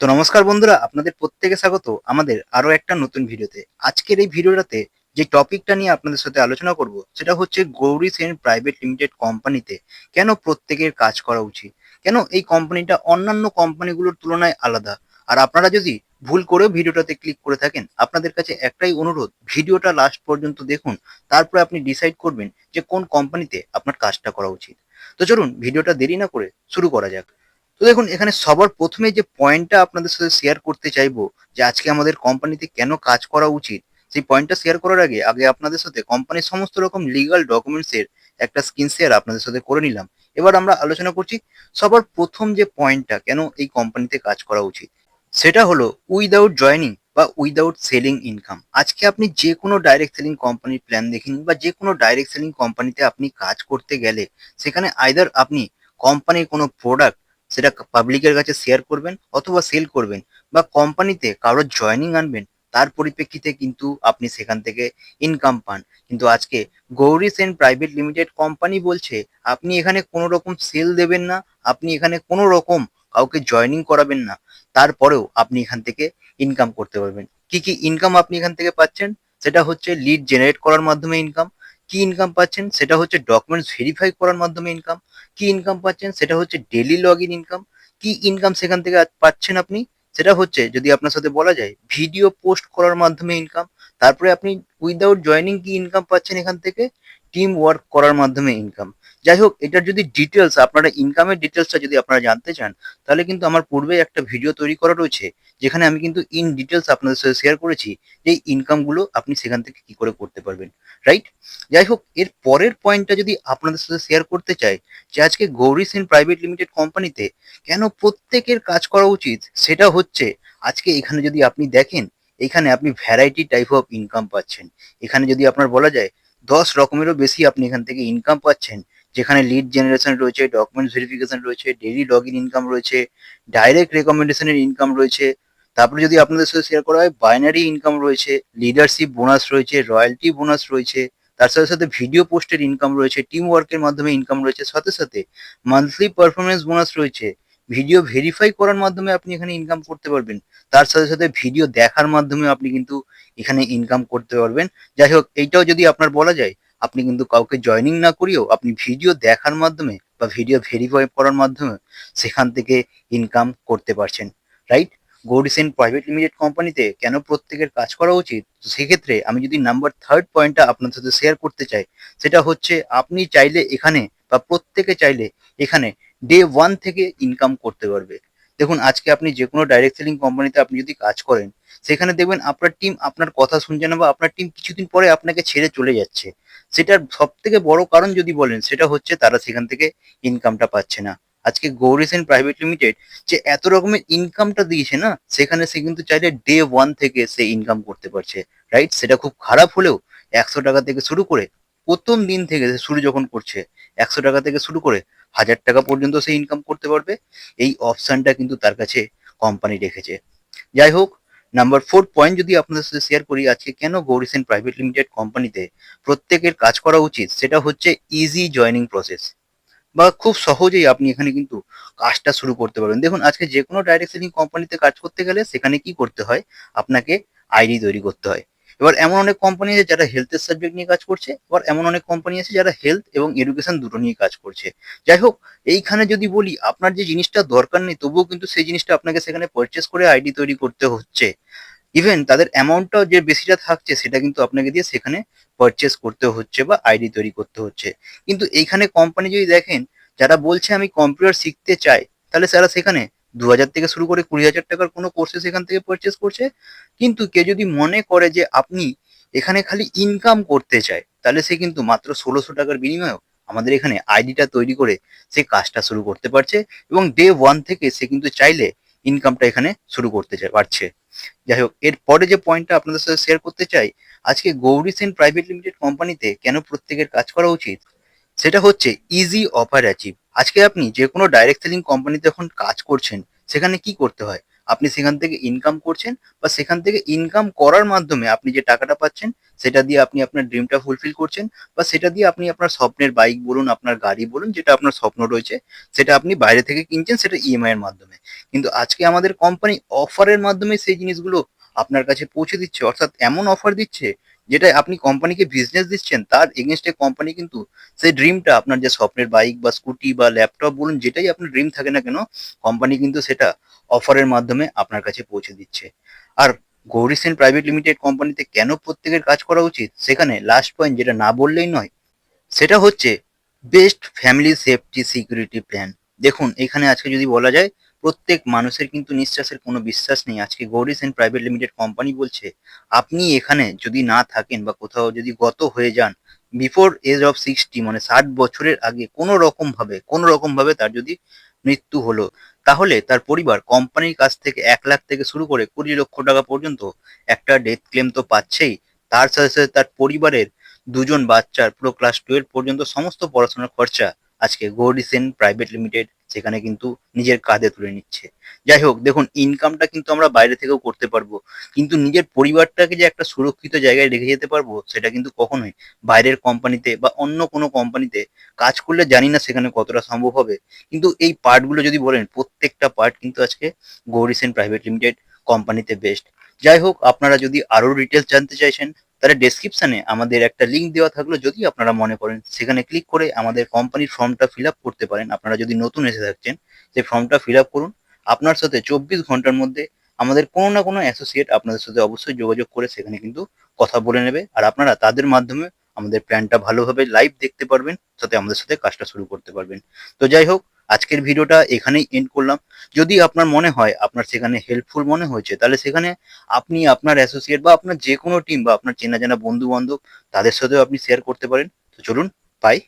তো নমস্কার বন্ধুরা, আপনাদের প্রত্যেকে স্বাগত আমাদের আরও একটা নতুন ভিডিওতে। আজকের এই ভিডিওটাতে যে টপিকটা নিয়ে আপনাদের সাথে আলোচনা করব, সেটা হচ্ছে গৌরী সেন প্রাইভেট লিমিটেড কোম্পানিতে কেন প্রত্যেকের কাজ করা উচিত? কেন এই কোম্পানিটা অন্যান্য কোম্পানিগুলোর তুলনায় আলাদা? আর আপনারা যদি ভুল করেও ভিডিওটাতে ক্লিক করে থাকেন, আপনাদের কাছে একটাই অনুরোধ, ভিডিওটা লাস্ট পর্যন্ত দেখুন, তারপরে আপনি ডিসাইড করবেন যে কোন কোম্পানিতে আপনার কাজটা করা উচিত। তো চলুন, ভিডিওটা দেরি না করে শুরু করা যাক। তো দেখুন, এখানে সবার প্রথমে যে পয়েন্টটা আপনাদের সাথে শেয়ার করতে চাইব, যে আজকে আমাদের কোম্পানিতে কেন কাজ করা উচিত, সেই পয়েন্টটা শেয়ার করার আগে আগে আপনাদের সাথে কোম্পানির সমস্ত রকম লিগাল ডকুমেন্টস এর একটা স্ক্রিন শেয়ার আপনাদের সাথে করে নিলাম। এবার আমরা আলোচনা করছি সবার প্রথম যে পয়েন্টটা কেন এই কোম্পানিতে কাজ করা উচিত? সেটা হলো উইদাউট জয়নিং বা উইদাউট সেলিং ইনকাম আজকে আপনি যে কোনো ডাইরেক্ট সেলিং কোম্পানির প্ল্যান দেখে নিন বা যে কোনো ডাইরেক্ট সেলিং কোম্পানিতে আপনি কাজ করতে গেলে, সেখানে আইদার আপনি কোম্পানির কোনো প্রোডাক্ট সেটা পাবলিকের কাছে শেয়ার করবেন অথবা সেল করবেন বা কোম্পানিতে কারোর জয়নিং আনবেন, তার পরিপ্রেক্ষিতে কিন্তু আপনি সেখান থেকে ইনকাম পান। কিন্তু আজকে Gauri Sen private limited company বলছে, আপনি এখানে কোনো রকম সেল দেবেন না, আপনি এখানে কোনো রকম কাউকে জয়নিং করাবেন না, তারপরেও আপনি এখান থেকে ইনকাম করতে পারবেন। কি কি ইনকাম আপনি এখান থেকে পাচ্ছেন? সেটা হচ্ছে লিড জেনারেট করার মাধ্যমে ইনকাম কি ইনকাম পাচ্ছেন? সেটা হচ্ছে ডকুমেন্টস ভেরিফাই করার মাধ্যমে ইনকাম কি ইনকাম পাচ্ছেন, সেটা হচ্ছে ডেলি লগ ইন ইনকাম কি ইনকাম সেখান থেকে পাচ্ছেন আপনি, সেটা হচ্ছে যদি আপনার সাথে বলা যায় ভিডিও পোস্ট করার মাধ্যমে ইনকাম তারপরে আপনি উইদাউট জয়নিং কি ইনকাম পাচ্ছেন এখান থেকে টিম ওয়ার্ক করার মাধ্যমে ইনকাম যাই হোক এটার যদি ডিটেলস আপনারা ইনকামের ডিটেলসটা যদি আপনারা জানতে চান, তাহলে কিন্তু আমার পূর্বে একটা ভিডিও তৈরি করা রয়েছে, যেখানে আমি কিন্তু ইন ডিটেলস আপনাদের সাথে শেয়ার করেছি যে ইনকামগুলো আপনি সেখান থেকে কি করে করতে পারবেন রাইট যাই হোক এর পরের পয়েন্টটা যদি আপনাদের সাথে শেয়ার করতে চাই, যে আজকে গৌরী সেন প্রাইভেট লিমিটেড কোম্পানিতে কেন প্রত্যেকের কাজ করা উচিত, সেটা হচ্ছে আজকে এখানে যদি আপনি দেখেন, এখানে আপনি ভ্যারাইটি টাইপ অফ ইনকাম পাচ্ছেন। এখানে যদি আপনার বলা যায়, দশ রকমেরও বেশি আপনি এখান থেকে ইনকাম পাচ্ছেন। যেখানে লিড জেনারেশন রয়েছে ডকুমেন্টস ভেরিফিকেশন রয়েছে ডেইলি লগ ইন ইনকাম রয়েছে ডাইরেক্ট রেকমেন্ডেশনের ইনকাম রয়েছে। তারপরে যদি আপনাদের সাথে শেয়ার করা হয় বাইনারি ইনকাম রয়েছে লিডারশিপ বোনাস রয়েছে রয়্যালটি বোনাস রয়েছে, তার সাথে সাথে ভিডিও পোস্টের ইনকাম রয়েছে টিম ওয়ার্কের মাধ্যমে ইনকাম রয়েছে, সাথে সাথে মান্থলি পারফরমেন্স বোনাস রয়েছে। ভিডিও ভেরিফাই করার মাধ্যমে আপনি এখানে ইনকাম করতে পারবেন, তার সাথে সাথে ভিডিও দেখার মাধ্যমে আপনি কিন্তু এখানে ইনকাম করতে পারবেন। যাই হোক, এইটাও যদি আপনার বলা যায় আপনি কিন্তু কাউকে জয়নিং না করিয়েও আপনি ভিডিও দেখার মাধ্যমে বা ভিডিও ভেরিফাই করার মাধ্যমে সেখান থেকে ইনকাম করতে পারছেন right Gouri Sen private limited কোম্পানিতে কেন প্রত্যেকের কাজ করা উচিত? সেক্ষেত্রে আমি যদি নাম্বার থার্ড পয়েন্টটা আপনার সাথে শেয়ার করতে চাই, সেটা হচ্ছে আপনি চাইলে এখানে বা প্রত্যেকে চাইলে এখানে ডে ওয়ান থেকে ইনকাম করতে পারবে। দেখুন, আজকে আপনি যে কোনো ডাইরেক্ট সেলিং কোম্পানিতে আপনি যদি কাজ করেন, সেখানে দেখবেন আপনার টিম আপনার কথা শুনছে না বা আপনার টিম কিছুদিন পরে আপনাকে ছেড়ে চলে যাচ্ছে। সেটার সব থেকে বড় কারণ যদি বলেন, সেটা হচ্ছে তারা সেখান থেকে ইনকামটা পাচ্ছে না। আজকে গৌরী সেন প্রাইভেট লিমিটেড যে এত রকমের ইনকামটা দিয়েছে না, সেখানে সে কিন্তু চাইলে ডে ওয়ান থেকে সে ইনকাম করতে পারছে রাইট সেটা খুব খারাপ হলেও একশো টাকা থেকে শুরু করে প্রথম দিন থেকে সে শুরু যখন করছে, একশো টাকা থেকে শুরু করে হাজার টাকা পর্যন্ত সে ইনকাম করতে পারবে। এই অপশানটা কিন্তু তার কাছে কোম্পানি রেখেছে। যাই হোক নাম্বার ফোর পয়েন্ট যদি আপনাদের সাথে শেয়ার করি, আজকে কেন গৌরী সেন প্রাইভেট লিমিটেড কোম্পানিতে প্রত্যেকের কাজ করা উচিত? সেটা হচ্ছে ইজি জয়নিং প্রসেস বা খুব সহজেই আপনি এখানে কিন্তু কাজটা শুরু করতে পারবেন। দেখুন, আজকে যে কোনো ডাইরেক্ট সেলিং কোম্পানিতে কাজ করতে গেলে সেখানে কি করতে হয়? আপনাকে আইডি তৈরি করতে হয়। এবার এমন অনেক কোম্পানি আছে যারা হেলথের সাবজেক্ট নিয়ে কাজ করছে, এবার এমন অনেক কোম্পানি আছে যারা হেলথ এবং এডুকেশন দুটো নিয়ে কাজ করছে। যাই হোক, এইখানে যদি বলি, আপনার যে জিনিসটা দরকার নেই, তবুও কিন্তু সেই জিনিসটা আপনাকে সেখানে পারচেস করে আইডি তৈরি করতে হচ্ছে। ইভেন তাদের অ্যামাউন্টটাও যে বেশিটা থাকছে, সেটা কিন্তু আপনাকে দিয়ে সেখানে পারচেস করতে হচ্ছে বা আইডি তৈরি করতে হচ্ছে। কিন্তু এইখানে কোম্পানি যদি দেখেন, যারা বলছে আমি কম্পিউটার শিখতে চাই, তাহলে তারা সেখানে দু হাজার থেকে শুরু করে কুড়ি হাজার টাকার কোনো কোর্সে সেখান থেকে পারচেস করছে। কিন্তু কেউ যদি মনে করে যে আপনি এখানে খালি ইনকাম করতে চায়, তাহলে সে কিন্তু মাত্র ষোলোশো টাকার বিনিময়েও আমাদের এখানে আইডিটা তৈরি করে সে কাজটা শুরু করতে পারছে এবং ডে ওয়ান থেকে সে কিন্তু চাইলে ইনকামটা এখানে শুরু করতে পারছে। যাই হোক এরপরে যে পয়েন্টটা আপনাদের সাথে শেয়ার করতে চাই, আজকে গৌরী সেন প্রাইভেট লিমিটেড কোম্পানিতে কেন প্রত্যেকের কাজ করা উচিত? সেটা হচ্ছে ইজি অফার অ্যাচিভ আজকে আপনি যে কোনো ডাইরেক্ট সেলিং কোম্পানিতে এখন কাজ করছেন, সেখানে কি করতে হয়? আপনি সেখান থেকে ইনকাম করছেন বা সেখান থেকে ইনকাম করার মাধ্যমে আপনি যে টাকাটা পাচ্ছেন, সেটা দিয়ে আপনি আপনার ড্রিমটা ফুলফিল করছেন বা সেটা দিয়ে আপনি আপনার স্বপ্নের বাইক বলুন, আপনার গাড়ি বলুন, যেটা আপনার স্বপ্ন রয়েছে, সেটা আপনি বাইরে থেকে কিনছেন, সেটা ইএমআই এর মাধ্যমে। কিন্তু আজকে আমাদের কোম্পানি অফারের মাধ্যমে সেই জিনিসগুলো আপনার কাছে পৌঁছে দিচ্ছে, অর্থাৎ এমন অফার দিচ্ছে যেটা আপনি কোম্পানিকে বিজনেস দিচ্ছেন, তার এগেনস্টে কোম্পানি কিন্তু সেই ড্রিমটা আপনার যে স্বপ্নের বাইক বা স্কুটি বা ল্যাপটপ বলুন, যেটাই আপনার ড্রিম থাকে না কেন কোম্পানি কিন্তু সেটা অফারের মাধ্যমে আপনার কাছে পৌঁছে দিচ্ছে। আর গৌরী সেন প্রাইভেট লিমিটেড কোম্পানিতে কেন প্রত্যেকের কাজ করা উচিত? সেখানে লাস্ট পয়েন্ট যেটা না বললেই নয়, সেটা হচ্ছে best family safety security plan দেখুন, এখানে আজকে যদি বলা যায় প্রত্যেক মানুষের কিন্তু নিঃশ্বাসের কোনো বিশ্বাস নেই। আজকে গৌরিস সেন প্রাইভেট লিমিটেড কোম্পানি বলছে, আপনি এখানে যদি না থাকেন বা কোথাও যদি গত হয়ে যান বিফোর এজ অফ সিক্সটি মানে ষাট বছরের আগে কোনো রকম ভাবে, কোনো রকম ভাবে তার যদি মৃত্যু হলো, তাহলে তার পরিবার কোম্পানির কাছ থেকে এক লাখ থেকে শুরু করে কুড়ি লক্ষ টাকা পর্যন্ত একটা ডেথ ক্লেম তো পাচ্ছেই। তার সাথে সাথে তার পরিবারের দুজন বাচ্চার পুরো ক্লাস টুয়েলভ পর্যন্ত সমস্ত পড়াশোনার খরচা আজকে গৌরী সেন প্রাইভেট লিমিটেড সেখানে কিন্তু নিজের কাঁধে তুলে নিচ্ছে। যাই হোক, দেখুন ইনকামটা কিন্তু আমরা বাইরে থেকেও করতে পারব। কিন্তু নিজের পরিবারটাকে যে একটা সুরক্ষিত জায়গায় রেখে যেতে পারব, সেটা কিন্তু কখনোই বাইরের কোম্পানিতে বা অন্য কোনো কোম্পানিতে কাজ করলে জানি না সেখানে কতটা সম্ভব হবে। কিন্তু এই পার্টগুলো যদি বলেন, প্রত্যেকটা পার্ট কিন্তু আজকে গৌরী সেন প্রাইভেট লিমিটেড কোম্পানিতে বেস্ট যাই হোক, আপনারা যদি আরও ডিটেলস জানতে চাইছেন তাহলে ডেসক্রিপশনে আমাদের একটা লিঙ্ক দেওয়া থাকল, যদি আপনারা মনে করেন সেখানে ক্লিক করে আমাদের কোম্পানির ফর্মটা ফিল করতে পারেন। আপনারা যদি নতুন এসে থাকছেন, সেই ফর্মটা ফিল করুন। আপনার সাথে চব্বিশ ঘণ্টার মধ্যে আমাদের কোনো না কোনো অ্যাসোসিয়েট আপনাদের সাথে অবশ্যই যোগাযোগ করে সেখানে কিন্তু কথা বলে নেবে। আর আপনারা তাদের মাধ্যমে আমাদের প্ল্যানটা ভালোভাবে লাইভ দেখতে পারবেন সাথে আমাদের সাথে কাজটা শুরু করতে পারবেন। তো যাই হোক আজকের ভিডিওটা এখানেই এন্ড করলাম। যদি আপনার মনে হয় আপনার সেখানে হেল্পফুল মনে হয়েছে, তাহলে সেখানে আপনি আপনার অ্যাসোসিয়েট বা আপনার যে কোনো টিম বা আপনার চেনা জানা বন্ধু বান্ধব তাদের সাথেও আপনি শেয়ার করতে পারেন। তো চলুন বাই